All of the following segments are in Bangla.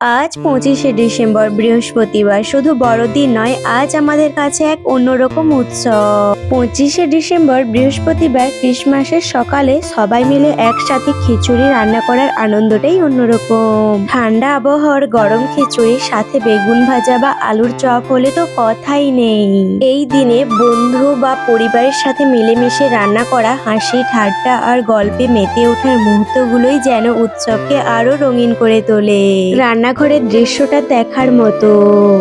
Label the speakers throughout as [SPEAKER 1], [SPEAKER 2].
[SPEAKER 1] আজ পঁচিশে ডিসেম্বর, বৃহস্পতিবার। শুধু বড়দিন নয়, আজ আমাদের কাছে এক অন্যরকম উৎসব। পঁচিশে ডিসেম্বর, বৃহস্পতিবার, ক্রিসমাসের সকালে সবাই মিলে একসাথে খিচুড়ি রান্না করার আনন্দটাই অন্যরকম। ঠান্ডা আবহাওয়ার গরম খিচুড়ির সাথে বেগুন ভাজা বা আলুর চপ হলে তো কথাই নেই। এই দিনে বন্ধু বা পরিবারের সাথে মিলেমিশে রান্না করা, হাসি, ঠাট্টা আর গল্পে মেতে ওঠার মুহূর্তগুলোই যেন উৎসবকে আরও রঙিন করে তোলে। রান্নাঘরের দৃশ্যটা দেখার মতো।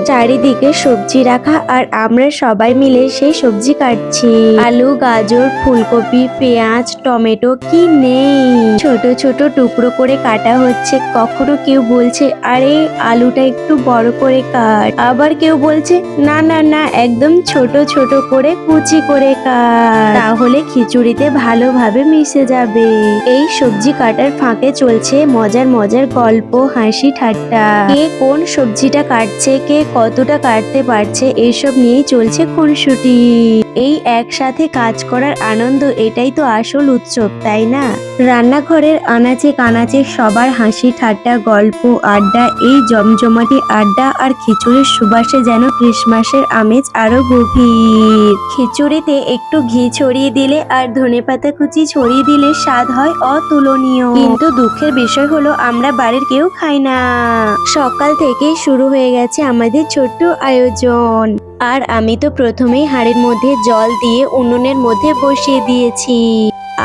[SPEAKER 1] চারিদিকে সবজি রাখা আর আমরা সবাই মিলে সেই সবজি কাটছি। আলু, গাজর, ফুলকপি, পেঁয়াজ, টমেটো, কি নেই? ছোট ছোট টুকরো করে কাটা হচ্ছে। কখনো কেউ বলছে, আরে, আলুটা একটু বড় করে কাট। আবার কেউ বলছে, না না না, একদম ছোট ছোট করে কুচি করে কাট। তাহলে খিচুড়িতে ভালোভাবে মিশে যাবে। এই সবজি কাটার ফাঁকে চলছে মজার মজার গল্প, হাসি, ঠাট্টা। কে কোন সবজিটা কাটছে কে কতটা কাটতে পারছে এসব নিয়েই চলছে খুনসুটি। এই একসাথে কাজ করার আনন্দ এটাই তো আসল উৎসব, তাই না? রান্নাঘরের আনাচে কানাচে সবার হাসি, ঠাট্টা, গল্প, আড্ডা, এই জমজমাটি আড্ডা আর খিচুড়ির সুবাসে যেন ক্রিসমাসের আমেজ আরও গভীর। খিচুড়িতে একটু ঘি ছড়িয়ে দিলে আর ধনেপাতা কুচি ছড়িয়ে দিলে স্বাদ হয় অতুলনীয়। কিন্তু দুঃখের বিষয় হলো আমরা বাড়ির কেউ খাই না। সকাল থেকেই শুরু হয়ে গেছে আমাদের ছোট্ট আয়োজন। আর আমি তো প্রথমেই হাড়ের মধ্যে জল দিয়ে উনুনের মধ্যে বসিয়ে দিয়েছি।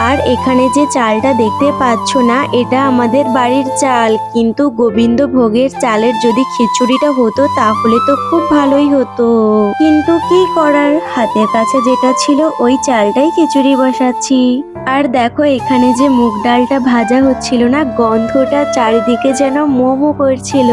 [SPEAKER 1] আর এখানে যে চালটা দেখতে পাচ্ছ না, এটা আমাদের বাড়ির চাল। কিন্তু গোবিন্দ ভোগের চালের যদি খিচুড়িটা হতো, তাহলে তো খুব ভালোই হতো। কিন্তু কি করার? হাতের কাছে যেটা ছিল, ওই চালটাই খিচুড়ি বসাচ্ছি। আর দেখো, এখানে যে মুগ ডালটা ভাজা হচ্ছিল না, গন্ধটা চারিদিকে যেন মোমো করছিল।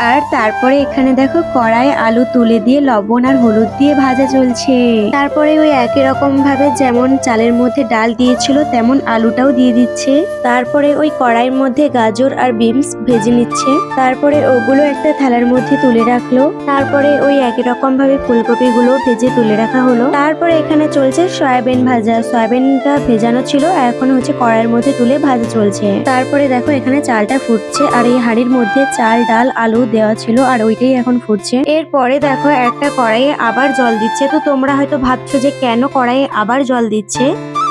[SPEAKER 1] আর তারপরে এখানে দেখো, কড়াই আলু তুলে দিয়ে লবণ আর হলুদ দিয়ে ভাজা চলছে। তারপরে ওই একই রকম ভাবে যেমন চালের মধ্যে ডাল দিয়েছিল, তেমন আলুটাও দিয়ে দিচ্ছে। তারপরে ওই কড়াইয়ের মধ্যে গাজর আর বিনস ভেজে নিচ্ছে। তারপরে ওগুলো একটা থালার মধ্যে তুলে রাখল। তারপরে ওই একই রকম ভাবে ফুলকপি গুলো ভেজে তুলে রাখা হলো। তারপরে এখানে চলছে সয়াবিন ভাজা। সয়াবিনটা ভেজানো ছিল এখন হচ্ছে কড়াইয়ের মধ্যে তুলে ভাজা চলছে। তারপরে দেখো এখানে চালটা ফুটছে আর এই হাড়ির মধ্যে চাল, ডাল, আলু দেওয়া ছিল আর ওইটাই এখন ফুটছে। এরপরে দেখো একটা কড়াইয়ে আবার জল দিচ্ছে। তো তোমরা হয়তো ভাবছ যে কেন কড়াইয়ে আবার জল দিচ্ছে?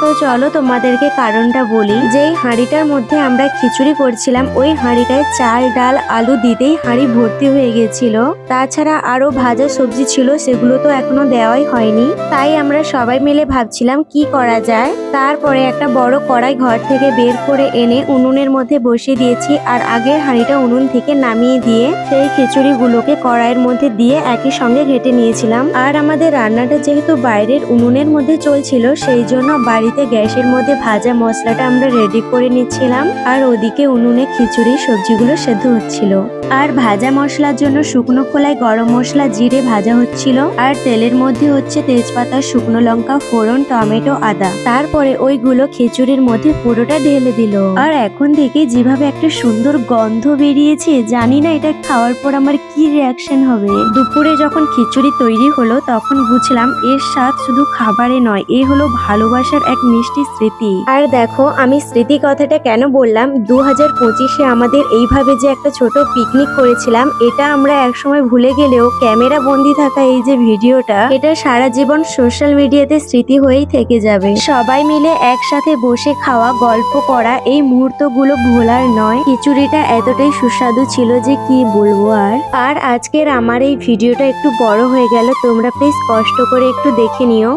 [SPEAKER 1] তো চলো তোমাদেরকে কারণটা বলি। যেই হাঁড়িটার মধ্যে আমরা খিচুড়ি করছিলাম, ওই হাঁড়িটায় চাল, ডাল, আলু দিতেই হাঁড়ি ভর্তি হয়ে গেছিল। তাছাড়া আরও ভাজা সবজি ছিল, সেগুলো তো এখনও দেওয়াই হয়নি। তাই আমরা সবাই মিলে ভাবছিলাম, কি করা যায়? তারপরে একটা বড় কড়াই ঘর থেকে বের করে এনে উনুনের মধ্যে বসিয়ে দিয়েছি আর আগের হাঁড়িটা উনুন থেকে নামিয়ে দিয়ে সেই খিচুড়িগুলোকে কড়াইয়ের মধ্যে দিয়ে একই সঙ্গে ঘেটে নিয়েছিলাম। আর আমাদের রান্নাটা যেহেতু বাইরের উনুনের মধ্যে চলছিল, সেই জন্য বাড়িতে গ্যাসের মধ্যে ভাজা মশলাটা আমরা রেডি করে নিচ্ছিলাম। আর ওদিকে উনুনে খিচুড়ি, সবজিগুলো সেদ্ধ হচ্ছিল। আর ভাজা মশলার জন্য শুকনো খোলায় গরম মশলা জিরে ভাজা হচ্ছিল। আর তেলের মধ্যে হচ্ছে তেজপাতা, শুকনো লঙ্কা, ফোড়ন, টমেটো, আদা। তারপরে ওইগুলো খিচুড়ির মধ্যে পুরোটা ঢেলে দিল। আর এখন থেকে যেভাবে একটা সুন্দর গন্ধ বেরিয়েছে, জানি না এটা খাওয়ার পর আমার কি রিয়াকশন হবে। দুপুরে যখন খিচুড়ি তৈরি হলো, তখন বুঝলাম এর স্বাদ শুধু খাবারে নয়, এ হলো ভালোবাসার এক মিষ্টি স্মৃতি। আর দেখো, আমি স্মৃতি কথাটা কেন বললাম? দু হাজার পঁচিশে আমাদের এইভাবে যে একটা ছোট পিকনিক করেছিলাম, এটা আমরা একসময় ভুলে গেলেও ক্যামেরা বন্দি থাকা এই যে ভিডিওটা, এটা সারা জীবন সোশ্যাল মিডিয়াতে স্মৃতি হয়েই থেকে যাবে। সবাই মিলে একসাথে বসে খাওয়া, গল্প করা, এই মুহূর্তগুলো ভোলার নয়। খিচুড়িটা এতটাই সুস্বাদু ছিল যে কি বলব আর? আর আজকের আমার এই ভিডিওটা একটু বড় হয়ে গেল, তোমরা প্লিজ কষ্ট করে একটু দেখে নিও।